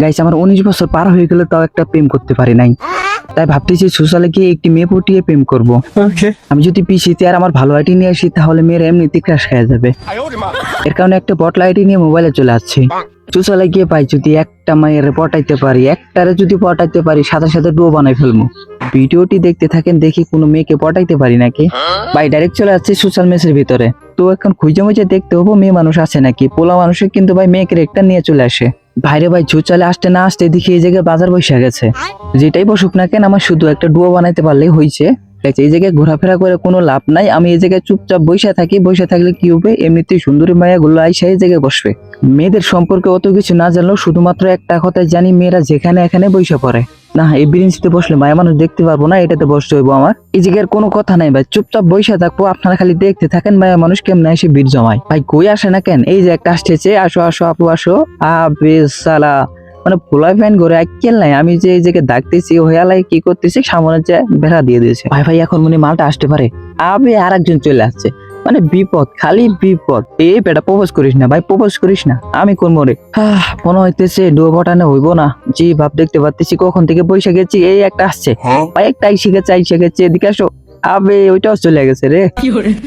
Guys আমার উনিশ বছর পার হয়ে গেলে তাও একটা প্রেম করতে পারি নাই। তাই ভাবতেছি সোশ্যালে গিয়ে একটি মেয়ে পটিয়ে প্রেম করব। আমি যদি পিসিতে আর আমার ভালো আইডি নিয়ে আসি তাহলে মেয়ের এমনিতে ক্রাশ খেয়ে যাবে। এর কারণে একটা বটলা আইডি নিয়ে মোবাইলে চলে আসছে। সোশ্যালে গিয়ে পাই যদি একটা মায়ের পটাইতে পারি একটারে যদি পটাইতে পারি সাথে সাথে ডুয়ো বানাই ফেলব। ভিডিওটি দেখতে থাকেন দেখি কোনো মেয়েকে পটাইতে পারি নাকি? ভাই ডাইরেক্ট চলে যাচ্ছে সোশ্যাল মেসের ভিতরে। তো এখন খুঁজে মুজে দেখতে হব মেয়ে মানুষ আছে নাকি? পোলা মানুষের কিন্তু ভাই মেয়ে ক্যারেক্টার নিয়ে চলে আসে। ভাইরে ভাই চুচালে আসতে না আসতে দেখি এই জায়গায় বাজার বসে গেছে। যেটাই বসুক না কেন, আমার শুধু একটা ডুয়ো বানাইতে পারলেই হয়েছে এই জায়গায় ঘোরাফেরা করে কোনো লাভ নাই। আমি এই জায়গায় চুপচাপ বসে থাকি, বসে থাকলে কি হবে? এমনিতে সুন্দরী মায়া গুলো আইসা এই জায়গায় বসবে। মেয়েদের সম্পর্কে অত কিছু না জানলেও শুধুমাত্র একটা কথাই জানি, মেয়েরা যেখানে এখানে বসে পড়ে। না, এই ব্রিঞ্চিতে বসলে মায়া মানুষ দেখতে পারব না, এটাতে বসতে হইবো আমার। এই জায়গার কোনো কথা নাই ভাই, চুপচাপ বসে থাকব, আপনারা খালি দেখতে থাকেন মায়া মানুষ কেমনে এসে ভিড় জমায়। ভাই, কই আসে না কেন? এই যে একটা আসতেছে, আসো আসো, আপু, আসো। আবে সালা মানে পোলা ফ্যান করে আইকেল নাই, আমি যে এই জায়গায় ডাকতেছি হইয়ালাই কি করতেছি, সামনে যে বেড়া দিয়ে দিয়েছে। ভাই ভাই, এখন মনে মালটা আসতে পারে। আবে আর একজন চলে আসছে। মানে বিপদ খালি বিপদ। এই বেটা প্রপোজ করিস না ভাই প্রপোজ করিস না। আমি কোন মরে? আহ, মনে হইতেছে ডুয়ো বটানে হইব না। জি ভাব দেখতে পাচ্ছি কখন থেকে বসে গেছি এই একটা আসছে। ভাই একটা আইসে গেছে আইসে গেছে এদিকে আসো। আবে ওইটাও চলে গেছে রে।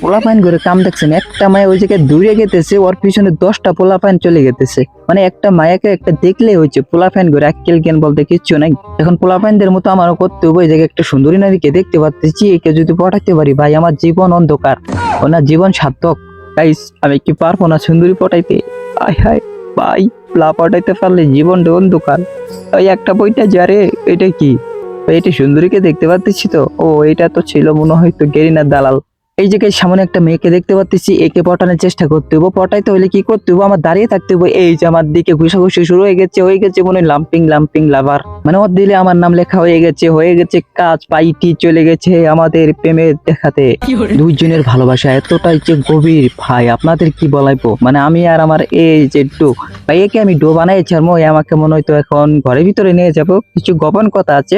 পোলা পাইন করে কাম দেখছেন একটা মায়া ওই জায়গায় দূরে গেতেছে ওর পিছনে দশটা পোলা পাইন চলে গেতেছে। মানে একটা মায়াকে একটা দেখলে হয়েছে পোলা পাইন করে আক্কেল জ্ঞান বলতে কিচ্ছু নাই। এখন পোলা পাইনদের মতো আমারও করতে হবে ওই জায়গায় একটা সুন্দরী নারীকে দেখতে পাচ্ছি একে যদি পটাতে পারি ভাই আমার জীবন অন্ধকার ওনার জীবন সার্থক। গাইস আমি কি পারব না সুন্দরী পটাইতে? আয় হায় ভাই পোলা পটাইতে পারলে জীবনটা অন্ধকার। ওই একটা বইটা যারে এটা কি? এটা সুন্দরীকে দেখতে পাচ্ছি তো? ও এটা তো ছিল মনে হয় তো গেরিনার দালাল। এই জায়গায় সামনে একটা মেয়েকে দেখতে পাচ্ছি একে পটানোর চেষ্টা করতে হব পটাইতে হলে কি করতে হব আমার দাঁড়িয়ে থাকতে হব এই যে আমার দিকে ঘুষাঘুষি শুরু হয়ে গেছে হয়ে গেছে মনে হয় লাম্পিং লাম্পিং লাভার। মানে ওর দিলে আমার নাম লেখা হয়ে গেছে হয়ে গেছে কাজ পাইটি চলে গেছে আমাদের প্রেমের দেখাতে। দুইজনের ভালোবাসা এতটাই যে গভীর ভাই আপনাদের কি বলাইবো? মানে আমি আর আমার এই যে ডো ভাই একে আমি ডো বানাইছি আর মই আমাকে মনে হয়তো এখন ঘরের ভিতরে নিয়ে যাব। কিছু গোপন কথা আছে।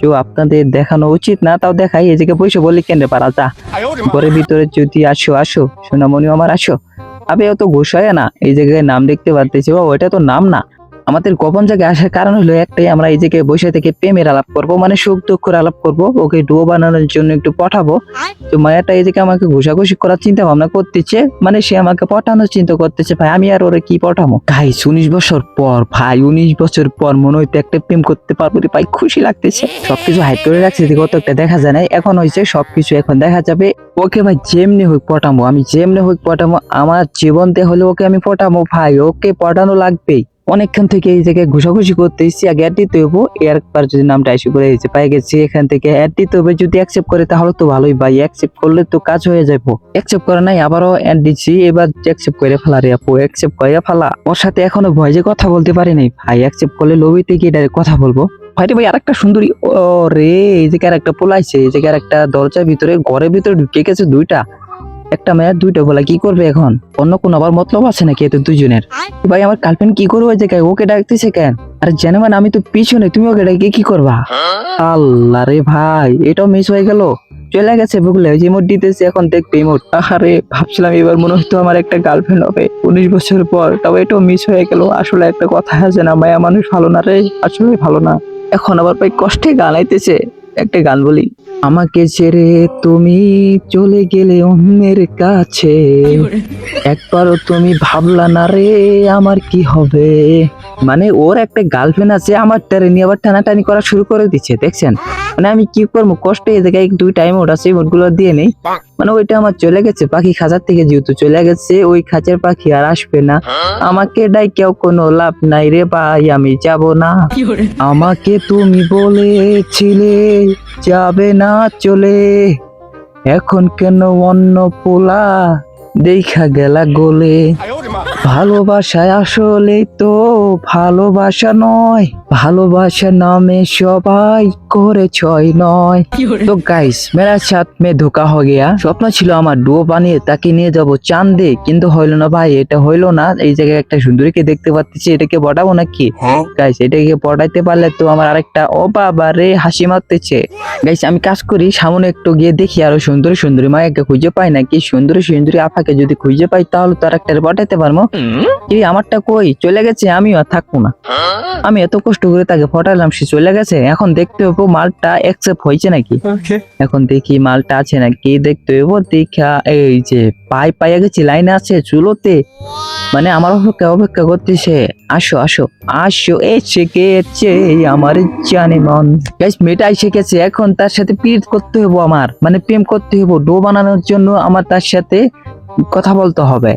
যে আপনাদের দেখানো উচিত না তাও দেখাই এই জায়গায় বসে বলি কেন্দ্রে পারা যা। ঘরের ভিতরে চুতি আসো আসো। সোনামণি আমার আসো। আবে অত গোসায় না। এই জায়গায় নাম দেখতে পারতেছি বা ওইটা তো নাম না। আমাদের গোপন জায়গায় আসার কারণ হলো একটাই আমরা এই জায়গায় বসে থেকে প্রেমের আলাপ করব মানে সুখ দুঃখের আলাপ করব ওকে ডুয়ো বানানোর জন্য একটু পাঠাবো। তো মায়াটা এই জায়গায় আমাকে ঘুষাঘুষি করার চিন্তা ভাবনা করতেছে মানে সে আমাকে পটানোর চিন্তা করতেছে ভাই আমি আর ওরে কি পটাবো? ভাই উনিশ বছর পর ভাই উনিশ বছর পর মনে হইতে একটা প্রেম করতে পারব রে ভাই খুশি লাগতেছে। সবকিছু হাইট করে রাখছে কত একটা দেখা যায় না এখন হয়েছে সবকিছু এখন দেখা যাবে। ওকে ভাই যেমনি হোক পটামো আমি যেমনি হোক পটামো আমার জীবনতে হলে ওকে আমি পটামো ভাই ওকে পটানো লাগবেই। অনেকক্ষণ থেকে এই জায়গায় ঘুষাঘুষি করতেছি, আগে অ্যাড দিতে হব একবার যদি নামটা এসে করে দিয়েছে পাই গেছি, এখান থেকে অ্যাড দিতে হবে, যদি অ্যাকসেপ্ট করে তাহলে তো ভালোই ভাই অ্যাকসেপ্ট করলে তো কাজ হয়ে যাব অ্যাকসেপ্ট করে নাই, আবারও অ্যাড দিচ্ছি এবার অ্যাকসেপ্ট করে ফেলা রে আপু অ্যাকসেপ্ট করে ফেলা। ওর সাথে এখনও ভয় যে কথা বলতে পারি নাই। ভাই অ্যাকসেপ্ট করলে লবিতে গিয়ে ডাইরেক্ট কথা বলব। ভাইরে ভাই, আরেকটা সুন্দরী ও রে এই জায়গায় একটা পোলাইছে, এই জায়গায় একটা দরজার ভিতরে, ঘরের ভিতরে ঢুকে গেছে দুইটা। একটা মেয়ের দুইটা বলা কি করবে এখন? অন্য কোন আবার মতলব আছে নাকি এতে দুজনের ভাই আমার গার্লফ্রেন্ড কি করবে ওই জায়গায়? ওকে ডাকতেছে কেন? আরে জানো মানে আমি তো পিছনে তুমি ওকে ডাকে কি করবা? আল্লাহ রে ভাই এটাও মিস হয়ে গেল। চলে গেছে বুকলে যে মোট দিতেছে এখন দেখবে মোট আরে ভাবছিলাম এবার মনে হতো আমার একটা গার্লফ্রেন্ড হবে। উনিশ বছর পর তবে এটাও মিস হয়ে গেল। আসলে একটা কথা আছে না মায়া মানুষ ভালো না রে? আসলে ভালো না। এখন আবার ভাই কষ্টে গান আইতেছে একটা গান বলি। আমাকে ছেড়ে তুমি চলে গেলে অন্যের কাছে। একবার তুমি ভাবলা না রে আমার কি হবে? মানে ওর একটা গার্লফ্রেন্ড আছে আমার নিয়ে আবার টানাটানি করা শুরু করে দিচ্ছে দেখছেন? মানে আমি কি করব? কষ্টে এই জায়গায় দুই টাইম ওটা সেই গুলো দিয়ে নেই। মানে ওইটা আমার চলে গেছে পাখি খাঁচার থেকে যেহেতু চলে গেছে ওই খাঁচার পাখি আর আসবে না। আমাকে ডাই কেউ কোনো লাভ নাই রে ভাই আমি যাব না। আমাকে তুমি বলেছিলে যাবে না চলে। এখন কেন অন্য পোলা দেখা গেলা গোলে? ভালোবাসায় আসলে তো ভালোবাসা নয় ভালোবাসা নামে সবাই করে ছয় নয়। তো গাইস মেরা সাথ মে ধোকা হয়ে গিয়া। স্বপ্ন ছিল আমার ডুয়ো বানিয়ে তাকে নিয়ে যাব চাঁদে কিন্তু হইল না ভাই এটা হইল না। এই জায়গায় একটা সুন্দরীকে দেখতে পাচ্ছি এটাকে পটাবো নাকি? গাইস এটাকে পটাইতে পারলে তো আমার আরেকটা ও বাবা রে হাসি মারতেছে। গাইস আমি কাজ করি সামনে একটু গিয়ে দেখি আরও সুন্দরী সুন্দরী মায়াকে খুঁজে পাই নাকি? সুন্দরী সুন্দরী আফাকে যদি খুঁজে পাই তাহলে তো আরেকটা পটাইতে পারব। কি আমারটা কই? চলে গেছে আমিও আর থাকব না। আমি এত কষ্ট করে তাকে ফটালাম সে চলে গেছে। এখন দেখতে হব মালটা অ্যাকসেপ্ট হয়েছে নাকি? এখন দেখি মালটা আছে নাকি দেখতে হইব দেখা এই যে পাই পাইয়া গেছি লাইনে আছে চুলোতে মানে আমার অপেক্ষা অপেক্ষা করতেছে আসো আসো আসো এসে গেছে আমার জানে মন। গাইস মেয়েটা এসে গেছে এখন তার সাথে পিরিত করতে হইব আমার মানে প্রেম করতে হইব ডো বানানোর জন্য আমার তার সাথে কথা বলতে হবে।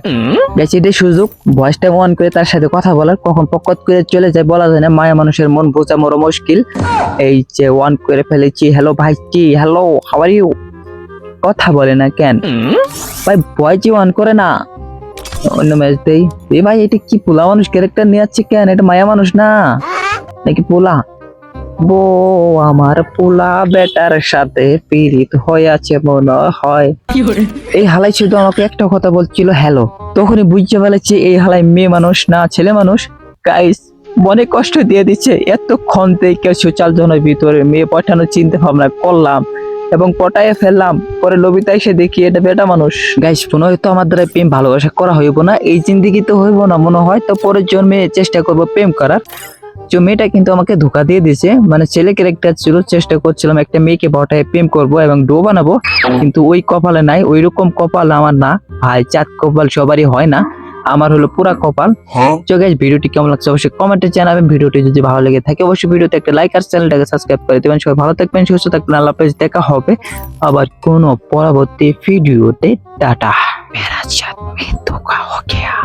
এটাই সুযোগ ভয়েসটা অন করে তার সাথে কথা বলার কখন পকত করে চলে যায় বলা যায় না মায়া মানুষের মন বোঝা মরো মুশকিল। এই যে ওয়ান করে ফেলেছি হ্যালো ভাই কি? হ্যালো হাওয়ার ইউ কথা বলে না কেন? ভাই ভয় যে অন করে না। অন্য ম্যাচ দেই। এ ভাই এটা কি পোলা মানুষ? ক্যারেক্টার নিয়ে যাচ্ছে কেন? এটা মায়া মানুষ না। নাকি পোলা? বো আমার পোলা বেটার সাথে পীড়িত হয়ে আছে মনে হয়। এই হালাই শুধু আমাকে একটা কথা বলছিল হ্যালো। তখনই বুঝতে ফেলেছি এই হালাই মেয়ে মানুষ না ছেলে মানুষ। গাইস মনে কষ্ট দিয়ে দিচ্ছে। এতক্ষণ থেকে সোশ্যাল জনের ভিতরে মেয়ে পাঠানোর চিন্তা ভাবনা করলাম এবং পটায়ে ফেললাম। পরে লবিতা এসে দেখি এটা বেটা মানুষ। গাইস মনে হয়তো আমার দ্বারা প্রেম ভালোবাসা করা হইব না। এই জিন্দিগি তো হইব না মনে হয়। তো পরের জন্মে চেষ্টা করব প্রেম করার। তো মেয়েটা কিন্তু আমাকে ধোকা দিয়ে দিয়েছে। মানে ছেলে ক্যারেক্টার ছিল চেষ্টা করছিলাম একটা মেয়েকে বটায় প্রেম করব এবং ডো বানাবো কিন্তু ওই কপালে নাই ওই রকম কপাল আমার না। ভাই চাঁদ কপাল সবারই হয় না আমার হলো পুরা কপাল। তো গাইস ভিডিওটি কেমন লাগছে অবশ্যই কমেন্টে জানাবেন ভিডিওটি যদি ভালো লেগে থাকে অবশ্যই ভিডিওতে একটা লাইক আর চ্যানেলটাকে সাবস্ক্রাইব করে দেবেন। সবাই ভালো থাকবেন সুস্থ থাকবেন আল্লাহ দেখা হবে আবার কোনো পরবর্তী ভিডিওতে। টাটা। মেরা সাথ ধোকা হো গয়া